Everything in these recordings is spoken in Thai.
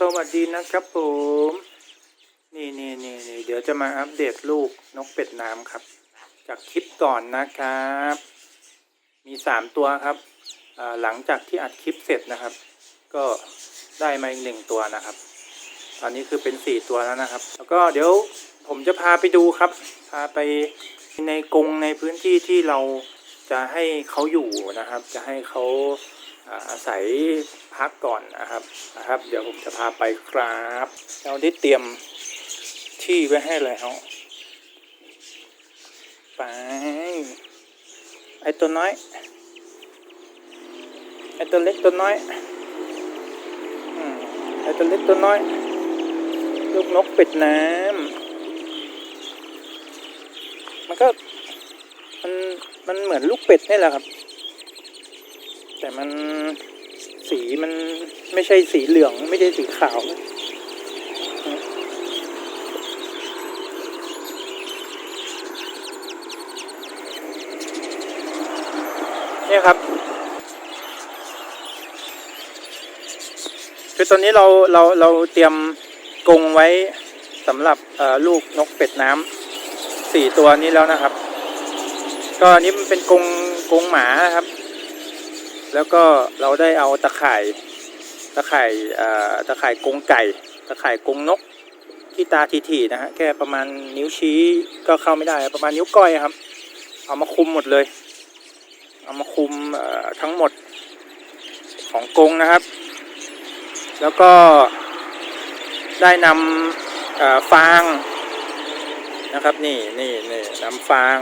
สวัสดีนะครับผม นี่นี่นี่นี่เดี๋ยวจะมาอัปเดตลูกนกเป็ดน้ำครับ จากคลิปก่อนนะครับ มีสามตัวครับหลังจากที่อัดคลิปเสร็จนะครับ ก็ได้มาอีกหนึ่งตัวนะครับ ตอนนี้คือเป็นสี่ตัวแล้วนะครับ แล้วก็เดี๋ยวผมจะพาไปดูครับ พาไปในกรงในพื้นที่ที่เราจะให้เขาอยู่นะครับ จะให้เขา อาศัยพักก่อนนะครับนะครับ เดี๋ยวผมจะพาไปครับเราได้เตรียมที่ไว้ให้เลยเขาไปไอตัวน้อยไอตัวเล็กตัวน้อยอไอตัวเล็กตัวน้อย ลูกนกเป็ดน้ำมันก็มันมันเหมือนลูกเป็ดนี่แหละครับ แต่มันสีมันไม่ใช่สีเหลือง ไม่ใช่สีขาวนะเนี่ยครับคือตอนนี้เราเราเราเตรียมกรงไว้สำหรับลูกนกเป็ดน้ำสี่ตัวนี้แล้วนะครับ ก็อันนี้มันเป็นกรงกรงหมานะครับ แล้วก็เราได้เอาตะข่ายตะข่ายอ่อตะข่ายกงไก่ ตะข่ายกงนกที่ตาทีๆนะฮะแค่ประมาณนิ้วชี้ก็เข้าไม่ได้ประมาณนิ้วก้อยครับ เอามาคุมหมดเลย เอามาคุมอ่อทั้งหมดของกงนะครับ แล้วก็ได้นำฟางนะครับนี่นี่นี่นำฟาง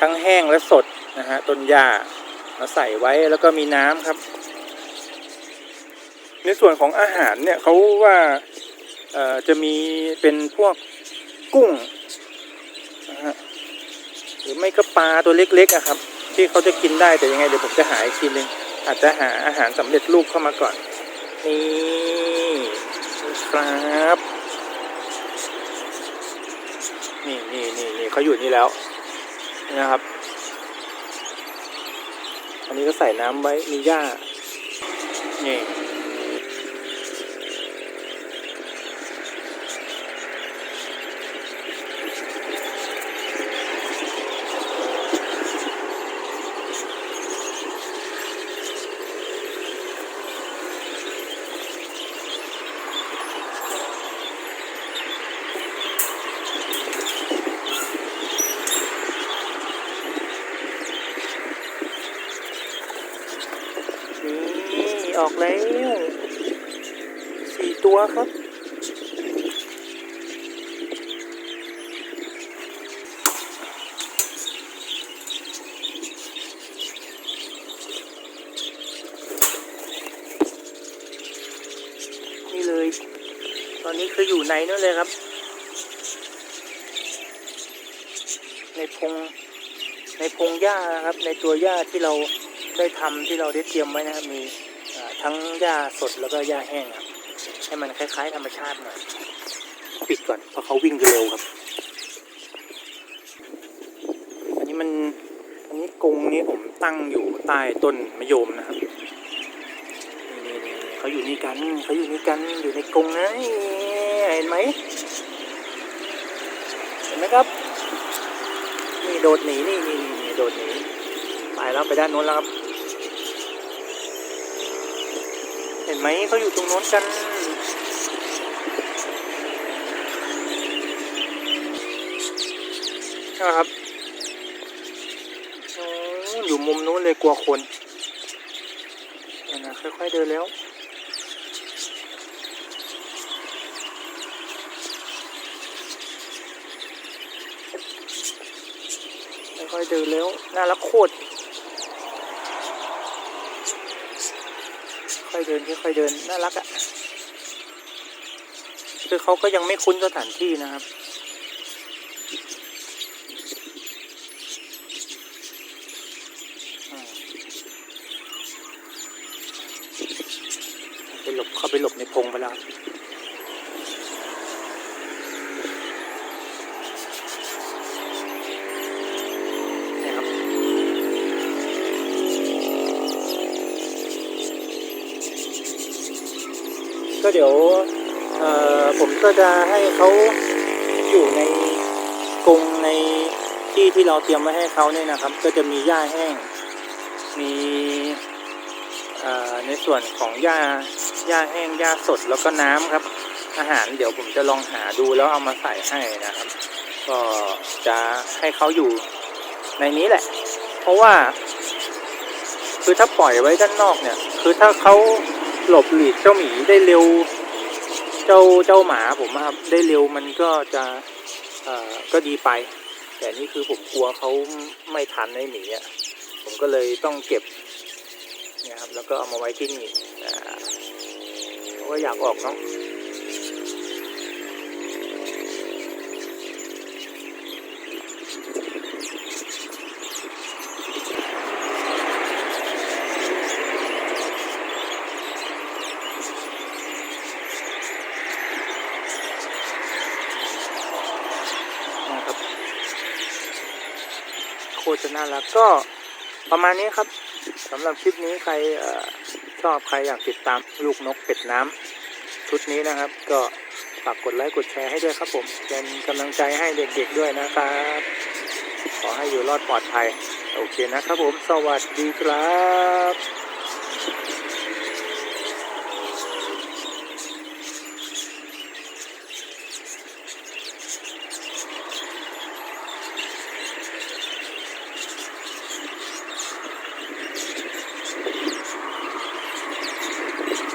ทั้งแห้งและสดนะฮะต้นหญ้า มาใส่ไว้แล้วก็มีน้ำครับ ในส่วนของอาหารเนี่ยเขาว่าจะมีเป็นพวกกุ้งนะฮะหรือไม่ก็ปลาตัวเล็กๆอะครับ ที่เขาจะกินได้แต่ยังไงเดี๋ยวผมจะหาอีกทีนึงอาจจะหาอาหารสำเร็จรูปเข้ามาก่อนนี่ครับนี่นี่นี่นี่เขาอยู่นี่แล้วนะครับ อันนี้ก็ใส่น้ำไว้มีหญ้านี่ นี่ ออกแล้วสี่ตัวครับ นี่เลย ตอนนี้คืออยู่ในนั่นเลยครับ ในพงในพงหญ้านะครับ ในตัวหญ้าที่เราได้ทำที่เราได้เตรียมไว้นะครับมี ทั้งหญ้าสดแล้วก็หญ้าแห้งครับ ให้มันคล้าย ๆ ธรรมชาติหน่อย ปิดก่อนเพราะเขาวิ่งเร็วครับ อันนี้มันอันนี้กรงนี้ผมตั้งอยู่ใต้ต้นมะยมนะครับนี่นี่นี่เขาอยู่นี่กันเขาอยู่นี่กันอยู่ในกรงนะนี่เห็นไหมเห็นไหมครับนี่โดดหนีนี่นี่นี่นี่โดดหนีไปแล้วไปด้านโน้นแล้วครับ เห็นไหมเขาอยู่ตรงโน้นกันนะครับอยู่มุมนู้นเลยกลัวคนนะค่อยๆเดินแล้วค่อยๆเดินแล้วน่ารักโคตร ค่อยเดินค่อยๆเดินน่ารักอะ่ะคือเขาก็ยังไม่คุ้นสถานที่นะครับไปหลบเข้าไปหลบในพงไปแล้ว เนี่ยครับ ก็ เดี๋ยวผมก็จะให้เขาอยู่ในกรงในที่ที่เราเตรียมไว้ให้เขาเนี่ยนะครับ ก็จะมีหญ้าแห้ง มีในส่วนของหญ้าหญ้าแห้งหญ้าสดแล้วก็น้ำครับ อาหารเดี๋ยวผมจะลองหาดูแล้วเอามาใส่ให้นะครับ ก็จะให้เขาอยู่ในนี้แหละ เพราะว่า คือถ้าปล่อยไว้ด้านนอกเนี่ย คือถ้าเขา หลบหลีกเจ้าหมีได้เร็ว เจ้าเจ้าหมาผมอะครับ ได้เร็วมันก็จะเอ่อก็ดีไป แต่นี่คือผมกลัวเขาไม่ทันไอ้หมีอะผมก็เลยต้องเก็บนะครับแล้วก็เอามาไว้ที่นี่อ่าเพราะอยากออกเนาะ นะครับโค ตรจะน่ารักก็ประมาณนี้ครับสำหรับคลิปนี้ใครอชอบใครอยากติดตามลูกนกเป็ดน้ำชุดนี้นะครับ ก็ฝากกดไลค์กดแชร์ให้ด้วยครับผมเป็นกำลังใจให้เด็กๆด้วยนะครับ ขอให้อยู่รอดปลอดภัย โอเคนะครับผม สวัสดีครับ